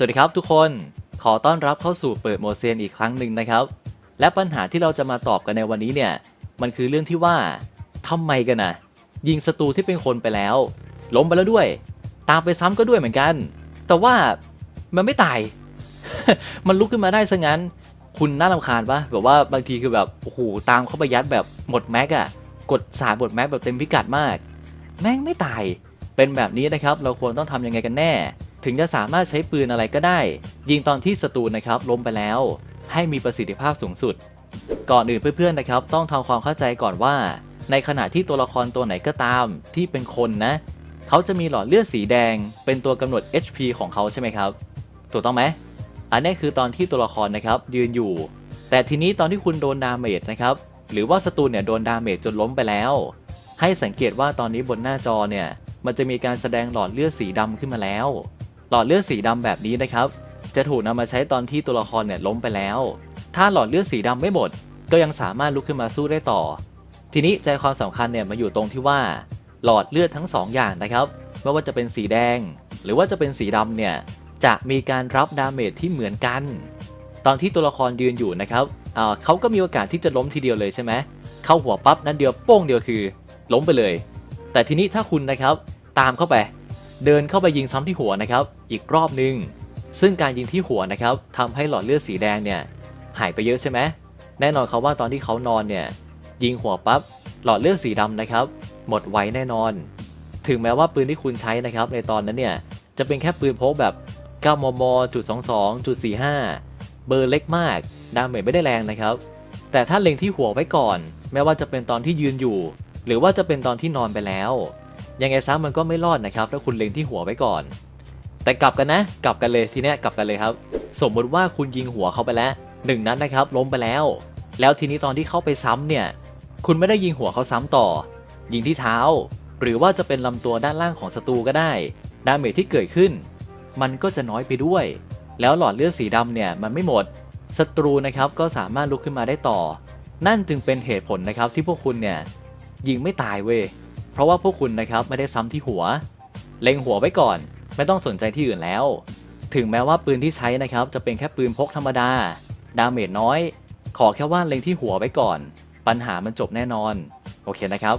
สวัสดีครับทุกคนขอต้อนรับเข้าสู่เปิดโมเซียนอีกครั้งหนึ่งนะครับ และปัญหาที่เราจะมาตอบกันในวันนี้เนี่ย มันคือเรื่องที่ว่าทำไมกันนะยิงศัตรูที่เป็นคนไปแล้ว ล้มไปแล้วด้วย ตามไปซ้ำก็ด้วยเหมือนกัน แต่ว่ามันไม่ตาย มันลุกขึ้นมาได้ซะงั้น คุณน่ารำคาญปะแบบว่าบางทีคือแบบโอ้โหตามเข้าไปยัดแบบหมดแม็กอะกดสายหมดแม็กแบบเต็มพิกัดมาก แม่งไม่ตายเป็นแบบนี้นะครับ เราควรต้องทำยังไงกันแน่ ถึงจะสามารถใช้ปืนอะไรก็ได้ ยิงตอนที่ศัตรูนะครับล้มไปแล้ว ให้มีประสิทธิภาพสูงสุด ก่อนอื่นเพื่อนๆนะครับ ต้องทำความเข้าใจก่อนว่า ในขณะที่ตัวละครตัวไหนก็ตาม ที่เป็นคนนะ เขาจะมีหลอดเลือดสีแดง เป็นตัวกำหนด HP ของเขาใช่ไหมครับถูกต้องไหมอันนี้คือตอนที่ตัวละครนะครับยืนอยู่ แต่ทีนี้ตอนที่คุณโดนดาเมจนะครับหรือว่าศัตรูเนี่ยโดนดาเมจจนล้มไปแล้ว ให้สังเกตว่าตอนนี้บนหน้าจอเนี่ยมันจะมีการแสดงหลอดเลือดสีดำขึ้นมาแล้ว หลอดเลือดสีดำแบบนี้นะครับ จะถูกนำมาใช้ตอนที่ตัวละครเนี่ยล้มไปแล้ว ถ้าหลอดเลือดสีดำไม่หมด ก็ยังสามารถลุกขึ้นมาสู้ได้ต่อ ทีนี้ใจความสำคัญเนี่ยมาอยู่ตรงที่ว่า หลอดเลือดทั้งสองอย่างนะครับไม่ว่าจะเป็นสีแดง หรือว่าจะเป็นสีดำเนี่ยจะมีการรับดาเมจที่เหมือนกัน ตอนที่ตัวละครยืนอยู่นะครับเขาก็มีโอกาสที่จะล้มทีเดียวเลยใช่ไหมเข้าหัวปั๊บนั้นเดียวโป้งเดียวคือ ล้มไปเลย แต่ทีนี้ถ้าคุณนะครับตามเข้าไป เดินเข้าไปยิงซ้ำที่หัวนะครับ อีกรอบนึง ซึ่งการยิงที่หัวนะครับทำให้หลอดเลือดสีแดงเนี่ยหายไปเยอะใช่ไหมแน่นอนเขาว่าตอนที่เขานอนเนี่ยยิงหัวปั๊บหลอดเลือดสีดำนะครับ หมดไวแน่นอน ถึงแม้ว่าปืนที่คุณใช้นะครับ ในตอนนั้นเนี่ยจะเป็นแค่ปืนพกแบบ 9 มมจุด22จุด45 เบอร์เล็กมาก ดาเมจไม่ได้แรงนะครับ แต่ถ้าเล็งที่หัวไว้ก่อน แม้ว่าจะเป็นตอนที่ยืนอยู่ หรือว่าจะเป็นตอนที่นอนไปแล้ว ยังไงซะมันก็ไม่รอดนะครับถ้าคุณเล็งที่หัวไว้ก่อน แต่กลับกันนะ กลับกันเลยทีเนี้ยกลับกันเลยครับ สมมติว่าคุณยิงหัวเขาไปแล้วหนึ่งนัดนนะครับล้มไปแล้ว แล้วทีนี้ตอนที่เข้าไปซ้ำเนี่ย คุณไม่ได้ยิงหัวเขาซ้ำต่อ ยิงที่เท้า หรือว่าจะเป็นลำตัวด้านล่างของศัตรูก็ได้ดาเมจที่เกิดขึ้น มันก็จะน้อยไปด้วย แล้วหลอดเลือดสีดำเนี่ยมันไม่หมดศัตรูนะครับก็สามารถลุกขึ้นมาได้ต่อ นั่นจึงเป็นเหตุผลนะครับที่พวกคุณเนี่ยยิงไม่ตายเว้ย เพราะว่าพวกคุณนะครับไม่ได้ซ้ำที่หัว เล็งหัวไว้ก่อน ไม่ต้องสนใจที่อื่นแล้ว ถึงแม้ว่าปืนที่ใช้นะครับจะเป็นแค่ปืนพกธรรมดา ดาเมจน้อย ขอแค่ว่าเล็งที่หัวไว้ก่อน ปัญหามันจบแน่นอน โอเคนะครับ